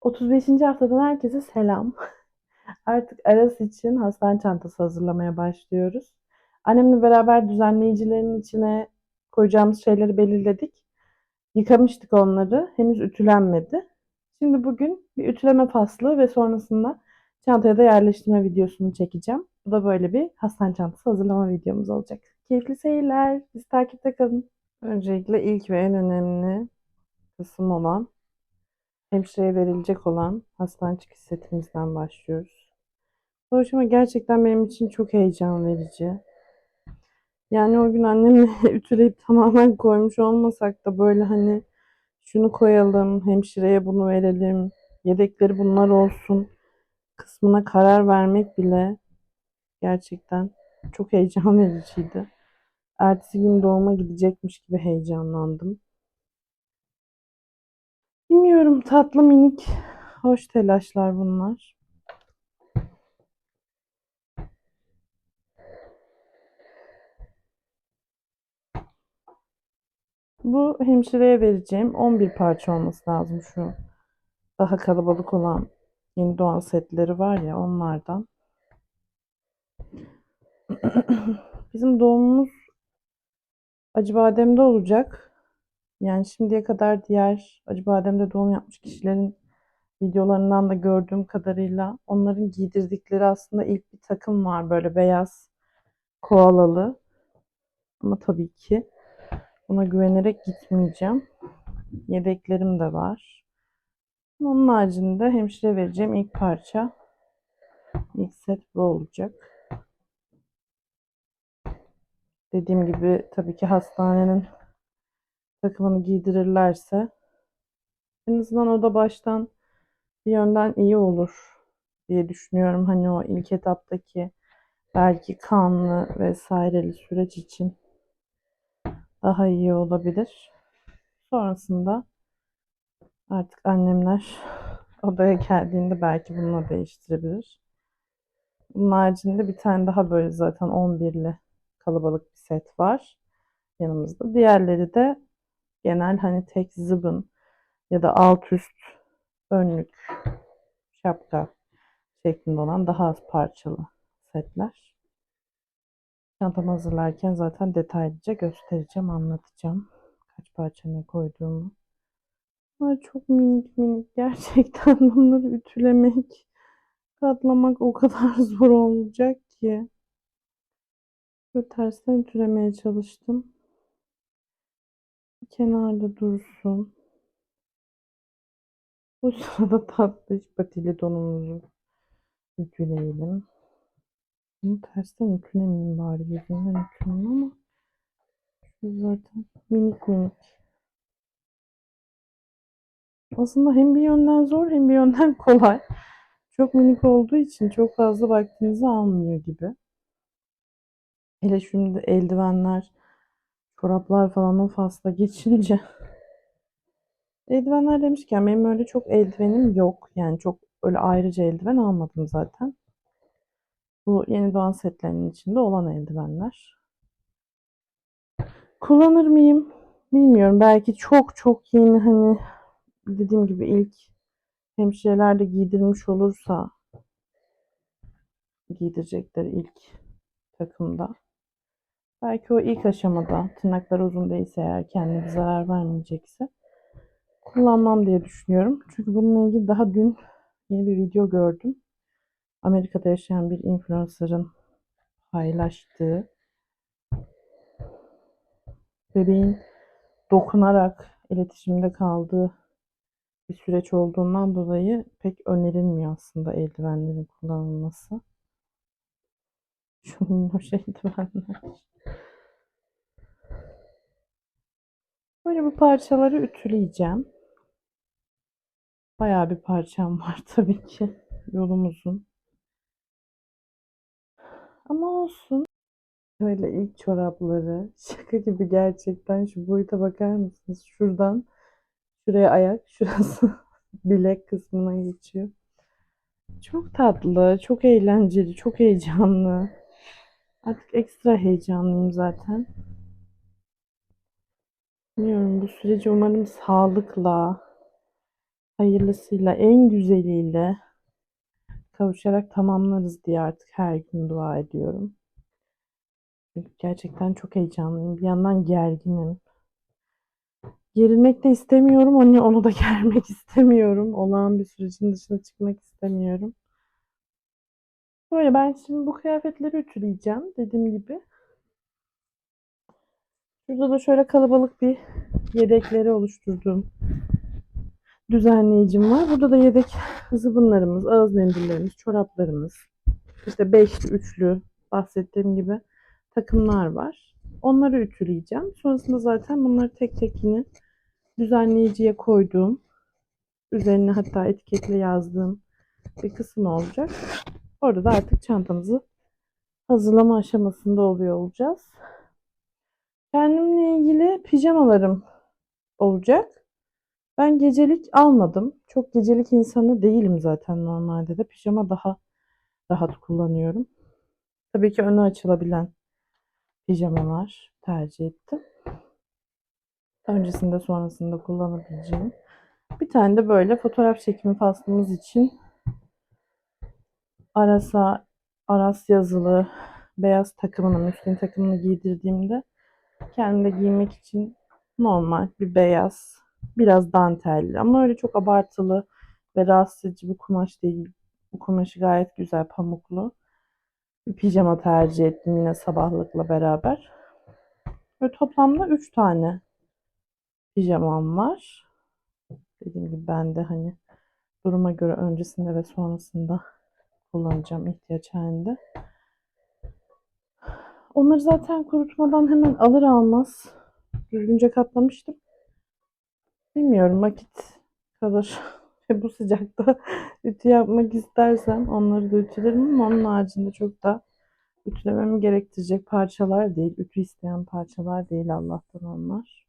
35. haftadan herkese selam. Artık Aras için hastane çantası hazırlamaya başlıyoruz. Annemle beraber düzenleyicilerin içine koyacağımız şeyleri belirledik. Yıkamıştık onları. Henüz ütülenmedi. Şimdi bugün bir ütüleme faslı ve sonrasında çantaya da yerleştirme videosunu çekeceğim. Bu da böyle bir hastane çantası hazırlama videomuz olacak. Keyifli seyirler. Biz takipte kalın. Öncelikle ilk ve en önemli kısım olan hemşireye verilecek olan hastane çıkış setimizden başlıyoruz. Bu aşama gerçekten benim için çok heyecan verici. Yani o gün annemle ütüleyip tamamen koymuş olmasak da böyle hani şunu koyalım, hemşireye bunu verelim, yedekleri bunlar olsun kısmına karar vermek bile gerçekten çok heyecan vericiydi. Ertesi gün doğuma gidecekmiş gibi heyecanlandım. Bilmiyorum tatlı minik hoş telaşlar bunlar. Bu hemşireye vereceğim 11 parça olması lazım şu. Daha kalabalık olan yeni doğan setleri var ya onlardan. Bizim doğumumuz Acıbadem'de olacak. Yani şimdiye kadar diğer Acıbadem'de doğum yapmış kişilerin videolarından da gördüğüm kadarıyla onların giydirdikleri aslında ilk bir takım var böyle beyaz koalalı. Ama tabii ki buna güvenerek gitmeyeceğim. Yedeklerim de var. Onun haricinde hemşire vereceğim ilk parça ilk set bu olacak. Dediğim gibi tabii ki hastanenin takımını giydirirlerse en azından o da baştan bir yönden iyi olur diye düşünüyorum. Hani o ilk etaptaki belki kanlı vesaireli süreç için daha iyi olabilir. Sonrasında artık annemler odaya geldiğinde belki bununla değiştirebilir. Bunun haricinde bir tane daha böyle zaten 11'li kalabalık bir set var yanımızda. Diğerleri de genel hani tek zıbın ya da alt üst önlük, şapka şeklinde olan daha az parçalı setler. Çantamı hazırlarken zaten detaylıca göstereceğim, anlatacağım. Kaç parça ne koyduğumu. Bunlar çok minik minik. Gerçekten bunları ütülemek, katlamak o kadar zor olacak ki. Böyle tersten ütülemeye çalıştım. Kenarda dursun. Bu sırada tatlı iş patili donumuzu ütüleyelim. Bunu tersten ütülemeyeyim bari yüzünden ütüleyeyim ama şu zaten minik minik. Aslında hem bir yönden zor hem bir yönden kolay. Çok minik olduğu için çok fazla vaktinizi almıyor gibi. Hele şimdi eldivenler, çoraplar falan o fasla geçince. Eldivenler demişken benim öyle çok eldivenim yok. Yani çok öyle ayrıca eldiven almadım zaten. Bu yeni doğan setlerinin içinde olan eldivenler. Kullanır mıyım? Bilmiyorum. Belki çok çok yeni hani dediğim gibi ilk hemşirelerde giydirmiş olursa giydirecekleri ilk takımda. Belki o ilk aşamada tırnaklar uzun değilse eğer kendine bir zarar vermeyecekse kullanmam diye düşünüyorum. Çünkü bununla ilgili daha dün yeni bir video gördüm. Amerika'da yaşayan bir influencer'ın paylaştığı bebeğin dokunarak iletişimde kaldığı bir süreç olduğundan dolayı pek önerilmiyor aslında eldivenlerin kullanılması. Şu minnoş eldivenler. Böyle bu parçaları ütüleyeceğim. Bayağı bir parçam var tabii ki. Yolum uzun. Ama olsun. Böyle ilk çorapları. Şaka gibi gerçekten. Şu boyuta bakar mısınız? Şuradan şuraya ayak, şurası bilek kısmına geçiyor. Çok tatlı, çok eğlenceli, çok heyecanlı. Artık ekstra heyecanlıyım zaten. Bilmiyorum bu süreci umarım sağlıkla, hayırlısıyla en güzeliyle kavuşarak tamamlarız diye artık her gün dua ediyorum. Çünkü gerçekten çok heyecanlıyım. Bir yandan gerginim. Gerilmek de istemiyorum. Onu, onu da germek istemiyorum. Olağan bir sürecin dışına çıkmak istemiyorum. Böyle ben şimdi bu kıyafetleri ütüleyeceğim. Dediğim gibi. Şurada da şöyle kalabalık bir yedekleri oluşturduğum düzenleyicim var. Burada da yedek zıbınlarımız, ağız mendillerimiz, çoraplarımız, işte beşli, üçlü bahsettiğim gibi takımlar var. Onları ütüleyeceğim. Sonrasında zaten bunları tek tek yine düzenleyiciye koyduğum, üzerine hatta etiketle yazdığım bir kısım olacak. Orada da artık çantamızı hazırlama aşamasında oluyor olacağız. Kendimle ilgili pijamalarım olacak. Ben gecelik almadım. Çok gecelik insanı değilim zaten normalde de. Pijama daha rahat kullanıyorum. Tabii ki önü açılabilen pijamalar tercih ettim. Öncesinde sonrasında kullanabileceğim. Bir tane de böyle fotoğraf çekimi faslımız için Aras'a Aras yazılı beyaz takımını, müslin takımını giydirdiğimde kendime giymek için normal bir beyaz, biraz dantelli ama öyle çok abartılı ve rahatsız edici bir kumaş değil. Bu kumaşı gayet güzel, pamuklu. Bir pijama tercih ettim yine sabahlıkla beraber. Ve toplamda 3 tane pijamam var. Dediğim gibi ben de hani duruma göre öncesinde ve sonrasında kullanacağım ihtiyaç halinde. Onları zaten kurutmadan hemen alır almaz düzgünce katlamıştım. Bilmiyorum vakit kalır. Ve bu sıcakta ütü yapmak istersem onları da ütülerim ama onun haricinde çok da ütülememi gerektirecek parçalar değil. Ütü isteyen parçalar değil Allah'tan onlar.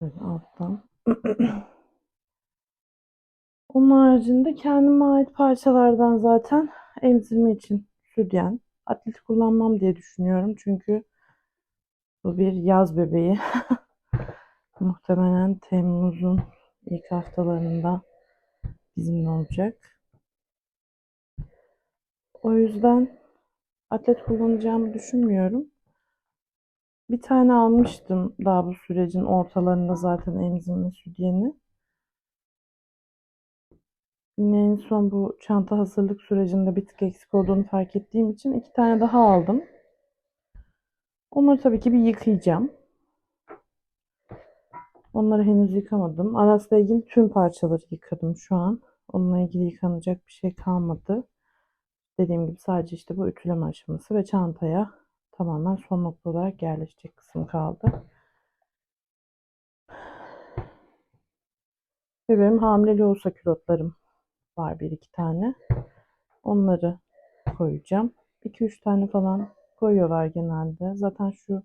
Böyle alttan. Onun haricinde kendime ait parçalardan zaten emzirme için sütyen. Atlet kullanmam diye düşünüyorum. Çünkü bu bir yaz bebeği. Muhtemelen Temmuz'un ilk haftalarında bizimle olacak. O yüzden atlet kullanacağımı düşünmüyorum. Bir tane almıştım daha bu sürecin ortalarında zaten emzirme sütyeni. Yine en son bu çanta hazırlık sürecinde bir tık eksik olduğunu fark ettiğim için iki tane daha aldım. Onları tabii ki bir yıkayacağım. Onları henüz yıkamadım. Aras'la ilgili tüm parçaları yıkadım şu an. Onunla ilgili yıkanacak bir şey kalmadı. Dediğim gibi sadece işte bu ütüleme aşaması ve çantaya tamamen son nokta olarak yerleşecek kısım kaldı. Ve benim hamile olsa külotlarım var bir iki tane. Onları koyacağım. 2-3 tane falan koyuyorlar genelde. Zaten şu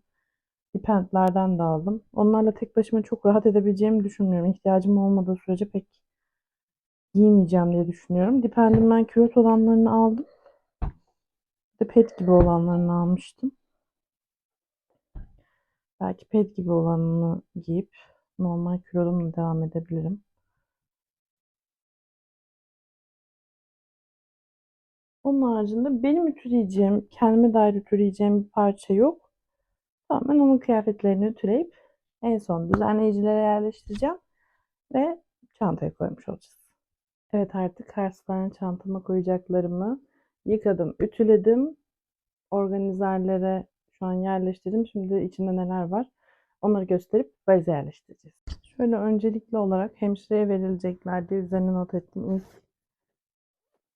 dipentlerden de aldım. Onlarla tek başıma çok rahat edebileceğimi düşünmüyorum. İhtiyacım olmadığı sürece pek giymeyeceğim diye düşünüyorum. Dipendim ben külot olanlarını aldım. De pet gibi olanlarını almıştım. Belki pet gibi olanını giyip normal kilotumla devam edebilirim. Onun haricinde benim ütüleyeceğim, kendime dair ütüleyeceğim bir parça yok. Tamamen onun kıyafetlerini ütüleyip en son düzenleyicilere yerleştireceğim ve çantaya koymuş olacağız. Evet artık hastane çantama koyacaklarımı yıkadım, ütüledim. Organizerlere şu an yerleştirdim. Şimdi içinde neler var onları gösterip valize yerleştireceğiz. Şöyle öncelikli olarak hemşireye verilecekler diye üzerine not ettiğim ilk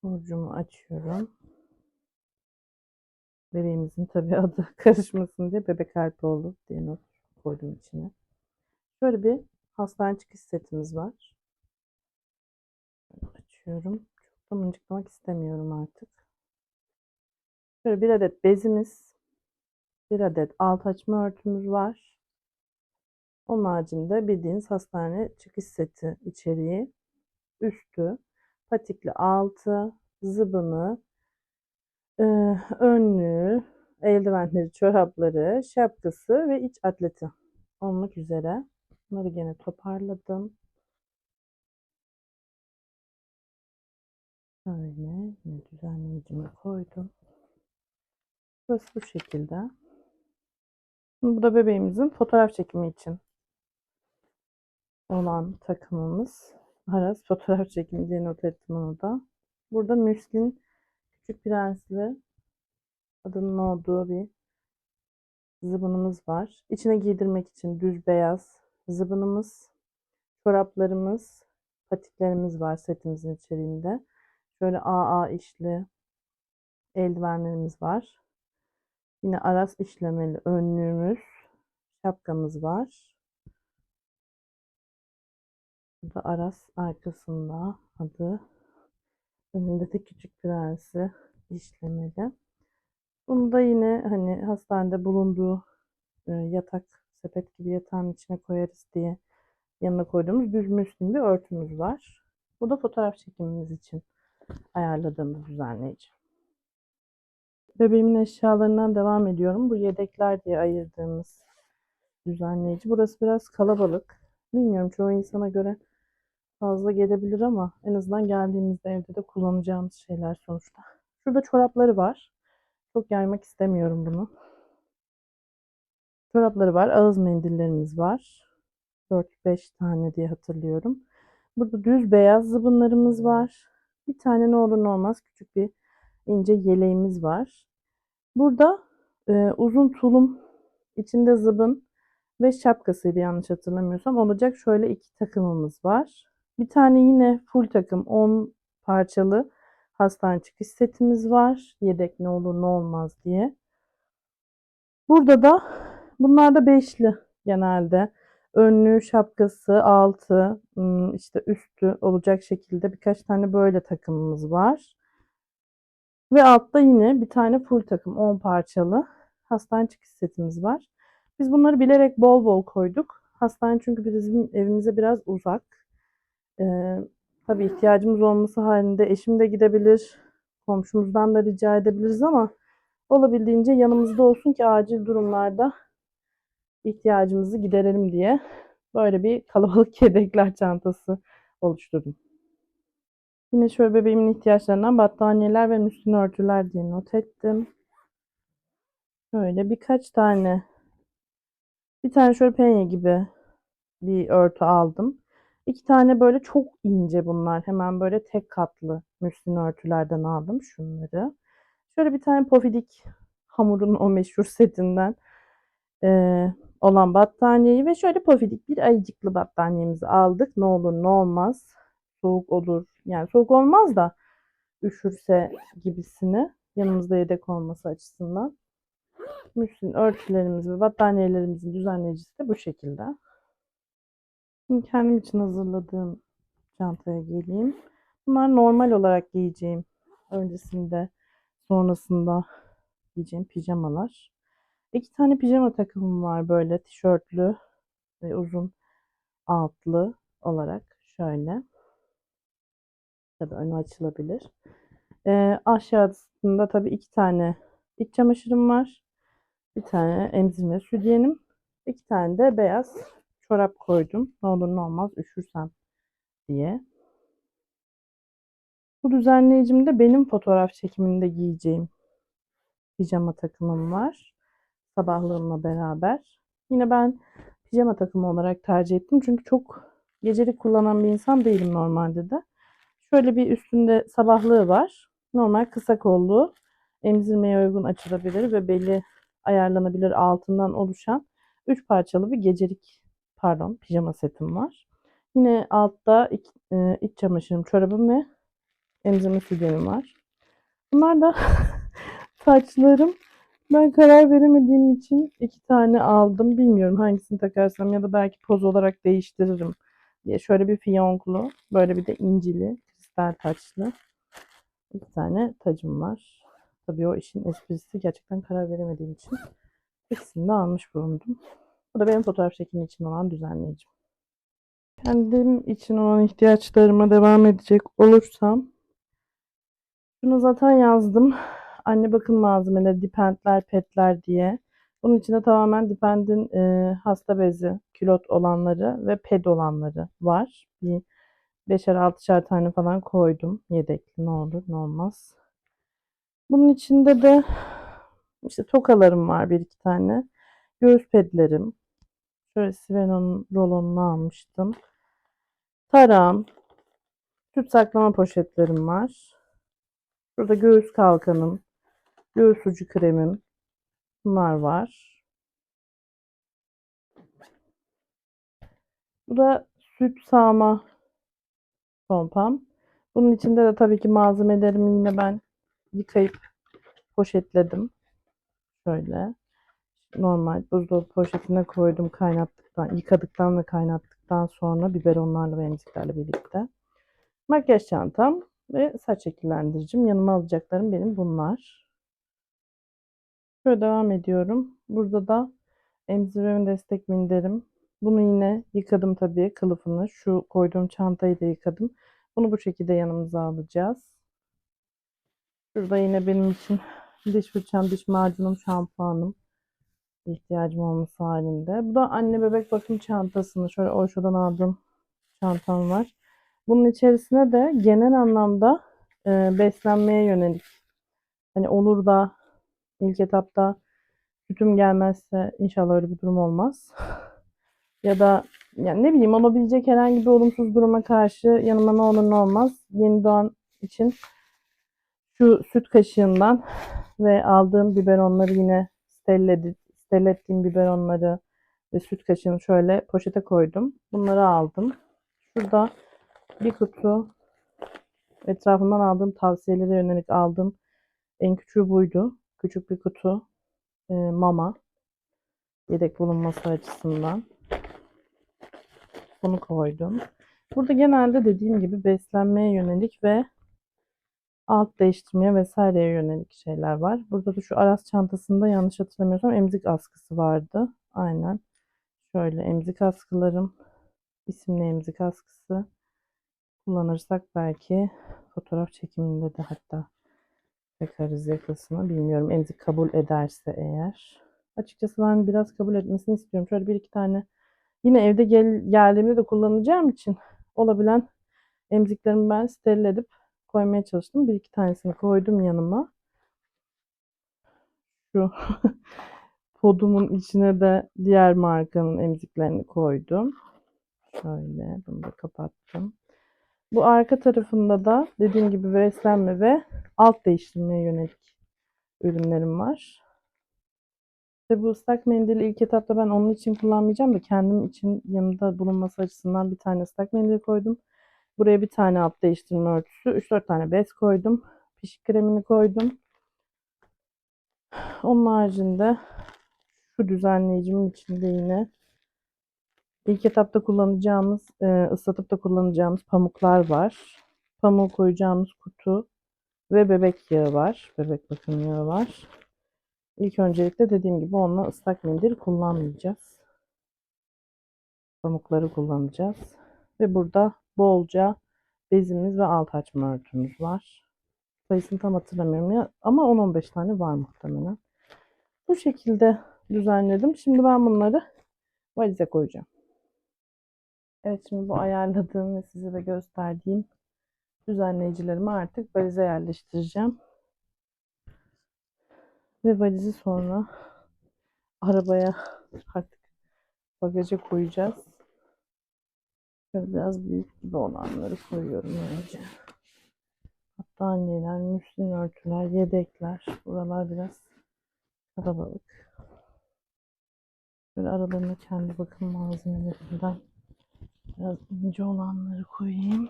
burcumu açıyorum. Bebeğimizin tabi adı karışmasın diye bebek Alpoğlu diye not koydum içine. Şöyle bir hastane çıkış setimiz var. Açıyorum. Çok da mıncıklamak istemiyorum artık. Şöyle bir adet bezimiz, bir adet alt açma örtümüz var. Onun haricinde bildiğiniz hastane çıkış seti içeriği, üstü, patikli altı, zıbını, e, önlüğü, eldivenleri, çorapları, şapkası ve iç atleti olmak üzere Bunları gene toparladım. Şöyle düzenleyicimi koydum. Burası bu şekilde. Bu da bebeğimizin fotoğraf çekimi için olan takımımız. Aras fotoğraf çekimi diye not ettim onu da. Burada Müslin Küçük Prensli adının olduğu bir zıbınımız var. İçine giydirmek için düz beyaz zıbınımız, çoraplarımız, patiklerimiz var setimizin içeriğinde. Şöyle AA işli eldivenlerimiz var. Yine Aras işlemeli önlüğümüz, şapkamız var. Burada Aras arkasında adı. Önünde de küçük prensi işlemeli. Bunu da yine hani hastanede bulunduğu e, yatak, sepet gibi yatağın içine koyarız diye yanına koyduğumuz düz müslin bir örtümüz var. Bu da fotoğraf çekimimiz için ayarladığımız düzenleyici. Bebeğimin eşyalarından devam ediyorum. Bu yedekler diye ayırdığımız düzenleyici. Burası biraz kalabalık. Bilmiyorum çoğu insana göre fazla gelebilir ama en azından geldiğimizde evde de kullanacağımız şeyler sonuçta. Şurada çorapları var. Çok yaymak istemiyorum bunu. Çorapları var. Ağız mendillerimiz var. 4-5 tane diye hatırlıyorum. Burada düz beyaz zıbınlarımız var. Bir tane ne olur ne olmaz küçük bir ince yeleğimiz var. Burada e, uzun tulum içinde zıbın ve şapkasıydı yanlış hatırlamıyorsam olacak şöyle iki takımımız var. Bir tane yine full takım 10 parçalı hastane çıkış setimiz var. Yedek ne olur ne olmaz diye. Burada da bunlar da beşli genelde. Önlüğü, şapkası, altı, işte üstü olacak şekilde birkaç tane böyle takımımız var. Ve altta yine bir tane full takım 10 parçalı hastane çıkış setimiz var. Biz bunları bilerek bol bol koyduk. Hastane çünkü bizim evimize biraz uzak. Ee, tabii ihtiyacımız olması halinde eşim de gidebilir. Komşumuzdan da rica edebiliriz ama olabildiğince yanımızda olsun ki acil durumlarda ihtiyacımızı giderelim diye böyle bir kalabalık yedekler çantası oluşturdum. Yine şöyle bebeğimin ihtiyaçlarından battaniyeler ve müslin örtüler diye not ettim. Şöyle birkaç tane bir tane şöyle penye gibi bir örtü aldım. İki tane böyle çok ince bunlar. Hemen böyle tek katlı müslin örtülerden aldım şunları. Şöyle bir tane pofidik hamurun o meşhur setinden eee, olan battaniyeyi ve şöyle pofidik bir ayıcıklı battaniyemizi aldık. Ne olur ne olmaz. Soğuk olur. Yani soğuk olmaz da üşürse gibisini yanımızda yedek olması açısından. Müslin örtülerimiz ve battaniyelerimizin düzenleyicisi de bu şekilde. Şimdi kendim için hazırladığım çantaya geleyim. Bunlar normal olarak giyeceğim. Öncesinde, sonrasında giyeceğim pijamalar. İki tane pijama takımım var böyle tişörtlü ve uzun altlı olarak şöyle. Tabii önü açılabilir. Ee, aşağısında tabii iki tane iç çamaşırım var. Bir tane emzirme sütyenim. iki tane de beyaz çorap koydum. Ne olur ne olmaz üşürsem diye. Bu düzenleyicimde benim fotoğraf çekiminde giyeceğim pijama takımım var. Sabahlığımla beraber. Yine ben pijama takımı olarak tercih ettim. Çünkü çok gecelik kullanan bir insan değilim normalde de. Şöyle bir üstünde sabahlığı var. Normal kısa kollu, emzirmeye uygun açılabilir ve beli ayarlanabilir altından oluşan 3 parçalı bir gecelik pardon pijama setim var. Yine altta iç, e, iç çamaşırım, çorabım ve emzirme sütyenim var. Bunlar da saçlarım. Ben karar veremediğim için iki tane aldım. Bilmiyorum hangisini takarsam ya da belki poz olarak değiştiririm diye. Şöyle bir fiyonklu, böyle bir de incili, kristal taçlı iki tane tacım var. Tabii o işin esprisi gerçekten karar veremediğim için ikisini de almış bulundum. Bu da benim fotoğraf çekimi için olan düzenleyicim. Kendim için olan ihtiyaçlarıma devam edecek olursam bunu zaten yazdım. Anne bakım malzemeleri, dipentler, petler diye. Bunun içinde tamamen Depend'in e, hasta bezi, külot olanları ve ped olanları var. Bir beşer altışar tane falan koydum. Yedekli ne olur ne olmaz. Bunun içinde de işte tokalarım var bir iki tane. Göğüs pedlerim. Şöyle Siveno'nun rolonunu almıştım. Tarağım. Süt saklama poşetlerim var. Burada göğüs kalkanım. Göğüs ucu kremim. Bunlar var. Bu da süt sağma pompam. Bunun içinde de tabii ki malzemelerimi yine ben yıkayıp poşetledim. Şöyle. Normal buzdolabı poşetine koydum kaynattıktan, yıkadıktan ve kaynattıktan sonra biberonlarla ve emziklerle birlikte. Makyaj çantam ve saç şekillendiricim. Yanıma alacaklarım benim bunlar. Şöyle devam ediyorum. Burada da emzirme destek minderim. Bunu yine yıkadım tabii kılıfını. Şu koyduğum çantayı da yıkadım. Bunu bu şekilde yanımıza alacağız. Şurada yine benim için diş fırçam, diş macunum, şampuanım ihtiyacım olması halinde. Bu da anne bebek bakım çantasını şöyle Oysho'dan aldığım çantam var. Bunun içerisine de genel anlamda e, beslenmeye yönelik hani olur da ilk etapta sütüm gelmezse inşallah öyle bir durum olmaz. ya da yani ne bileyim olabilecek herhangi bir olumsuz duruma karşı yanıma ne olur ne olmaz yeni doğan için şu süt kaşığından ve aldığım biberonları yine steril ettiğim biberonları ve süt kaşığını şöyle poşete koydum. Bunları aldım. Şurada bir kutu etrafından aldığım tavsiyelere yönelik aldığım en küçüğü buydu. Küçük bir kutu e, mama yedek bulunması açısından. Bunu koydum. Burada genelde dediğim gibi beslenmeye yönelik ve alt değiştirmeye vesaireye yönelik şeyler var. Burada da şu Aras çantasında yanlış hatırlamıyorsam emzik askısı vardı. Aynen. Şöyle emzik askılarım. isimli emzik askısı. Kullanırsak belki fotoğraf çekiminde de hatta takarız yakasını. Bilmiyorum emzik kabul ederse eğer. Açıkçası ben biraz kabul etmesini istiyorum. Şöyle bir iki tane yine evde gel, geldiğimde de kullanacağım için olabilen emziklerimi ben steril edip koymaya çalıştım. Bir iki tanesini koydum yanıma. Şu podumun içine de diğer markanın emziklerini koydum. Şöyle bunu da kapattım. Bu arka tarafında da dediğim gibi beslenme ve alt değiştirmeye yönelik ürünlerim var. İşte bu ıslak mendili ilk etapta ben onun için kullanmayacağım da kendim için yanında bulunması açısından bir tane ıslak mendil koydum. Buraya bir tane alt değiştirme örtüsü, 3-4 tane bez koydum. Pişik kremini koydum. Onun haricinde şu düzenleyicimin içinde yine ilk etapta kullanacağımız, e, ıslatıp da kullanacağımız pamuklar var. Pamuğu koyacağımız kutu ve bebek yağı var. Bebek bakım yağı var. İlk öncelikle dediğim gibi onunla ıslak mendil kullanmayacağız. Pamukları kullanacağız. Ve burada bolca bezimiz ve alt açma örtümüz var. Sayısını tam hatırlamıyorum ya ama 10-15 tane var muhtemelen. Bu şekilde düzenledim. Şimdi ben bunları valize koyacağım. Evet şimdi bu ayarladığım ve size de gösterdiğim düzenleyicilerimi artık valize yerleştireceğim. Ve valizi sonra arabaya artık bagaja koyacağız. Şöyle biraz büyük gibi olanları koyuyorum önce. Battaniyeler, müslin örtüler, yedekler. Buralar biraz kalabalık. Böyle aralarına kendi bakım malzemelerinden biraz ince olanları koyayım.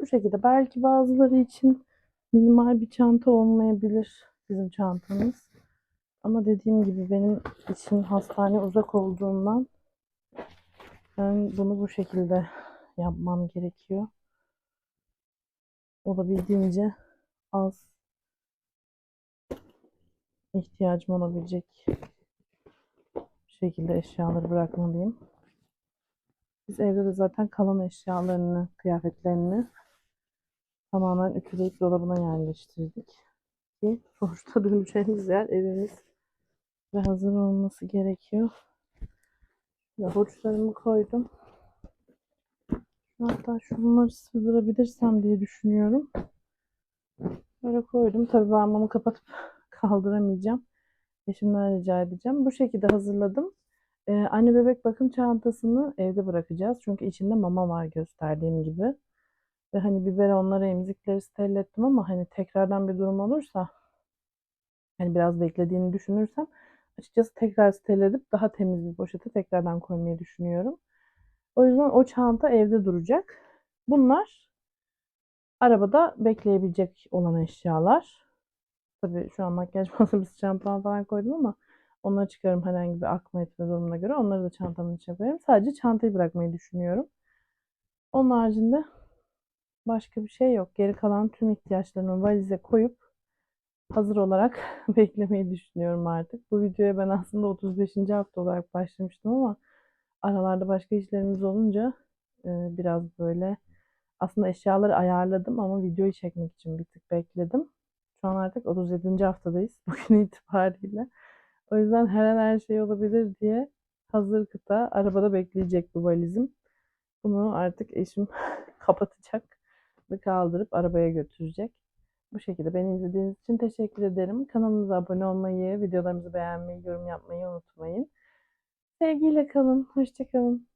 Bu şekilde belki bazıları için minimal bir çanta olmayabilir bizim çantamız. Ama dediğim gibi benim için hastane uzak olduğundan ben bunu bu şekilde yapmam gerekiyor. Olabildiğince az ihtiyacım olabilecek şekilde eşyaları bırakmalıyım. Biz evde de zaten kalan eşyalarını, kıyafetlerini tamamen ütüleyip dolabına yerleştirdik. ki sonuçta döneceğimiz yer evimiz ve hazır olması gerekiyor. Havuçlarımı koydum. Hatta şunları sığdırabilirsem diye düşünüyorum. Böyle koydum. Tabii bunu kapatıp kaldıramayacağım. Eşimden rica edeceğim. Bu şekilde hazırladım. Ee, anne bebek bakım çantasını evde bırakacağız. Çünkü içinde mama var gösterdiğim gibi. Ve hani biberonları, emzikleri steril ama hani tekrardan bir durum olursa hani biraz beklediğini düşünürsem açıkçası tekrar steril edip daha temiz bir poşete tekrardan koymayı düşünüyorum. O yüzden o çanta evde duracak. Bunlar arabada bekleyebilecek olan eşyalar. Tabii şu an makyaj malzemesi, şampuan falan koydum ama onları çıkarım herhangi bir akma etme durumuna göre. Onları da çantamın içine koyarım. Sadece çantayı bırakmayı düşünüyorum. Onun haricinde başka bir şey yok. Geri kalan tüm ihtiyaçlarımı valize koyup hazır olarak beklemeyi düşünüyorum artık. Bu videoya ben aslında 35. hafta olarak başlamıştım ama aralarda başka işlerimiz olunca e, biraz böyle aslında eşyaları ayarladım ama videoyu çekmek için bir tık bekledim. Şu an artık 37. haftadayız bugün itibariyle. O yüzden her an her şey olabilir diye hazır kıta arabada bekleyecek bu valizim. Bunu artık eşim kapatacak ve kaldırıp arabaya götürecek. Bu şekilde beni izlediğiniz için teşekkür ederim. Kanalımıza abone olmayı, videolarımızı beğenmeyi, yorum yapmayı unutmayın. Sevgiyle kalın. Hoşçakalın.